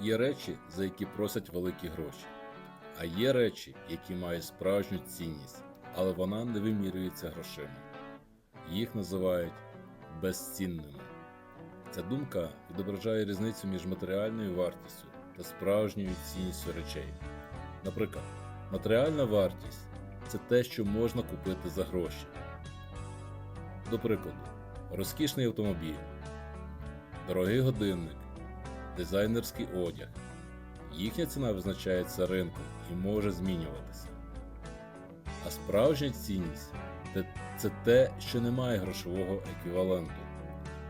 Є речі, за які просять великі гроші, а є речі, які мають справжню цінність, але вона не вимірюється грошима. Їх називають безцінними. Ця думка відображає різницю між матеріальною вартістю та справжньою цінністю речей. Наприклад, матеріальна вартість це те, що можна купити за гроші. До прикладу, розкішний автомобіль, дорогий годинник, дизайнерський одяг. Їхня ціна визначається ринком і може змінюватися. А справжня цінність це те, що не має грошового еквіваленту.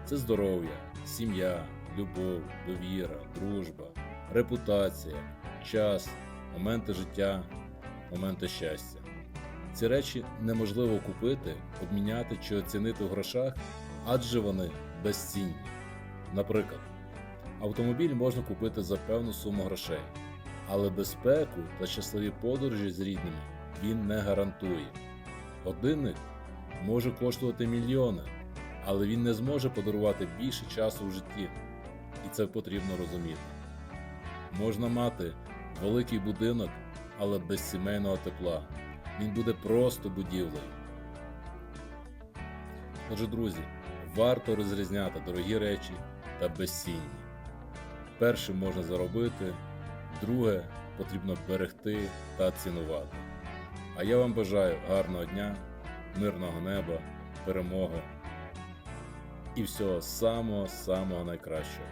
Це здоров'я, сім'я, любов, довіра, дружба, репутація, час, моменти життя, моменти щастя. Ці речі неможливо купити, обміняти чи оцінити в грошах, адже вони безцінні. Наприклад, автомобіль можна купити за певну суму грошей, але безпеку та щасливі подорожі з рідними він не гарантує. Годинник може коштувати мільйони, але він не зможе подарувати більше часу в житті, і це потрібно розуміти. Можна мати великий будинок, але без сімейного тепла. Він буде просто будівлею. Отже, друзі, варто розрізняти дорогі речі та безцінні. Перше можна заробити, друге потрібно берегти та цінувати. А я вам бажаю гарного дня, мирного неба, перемоги і всього самого самого найкращого.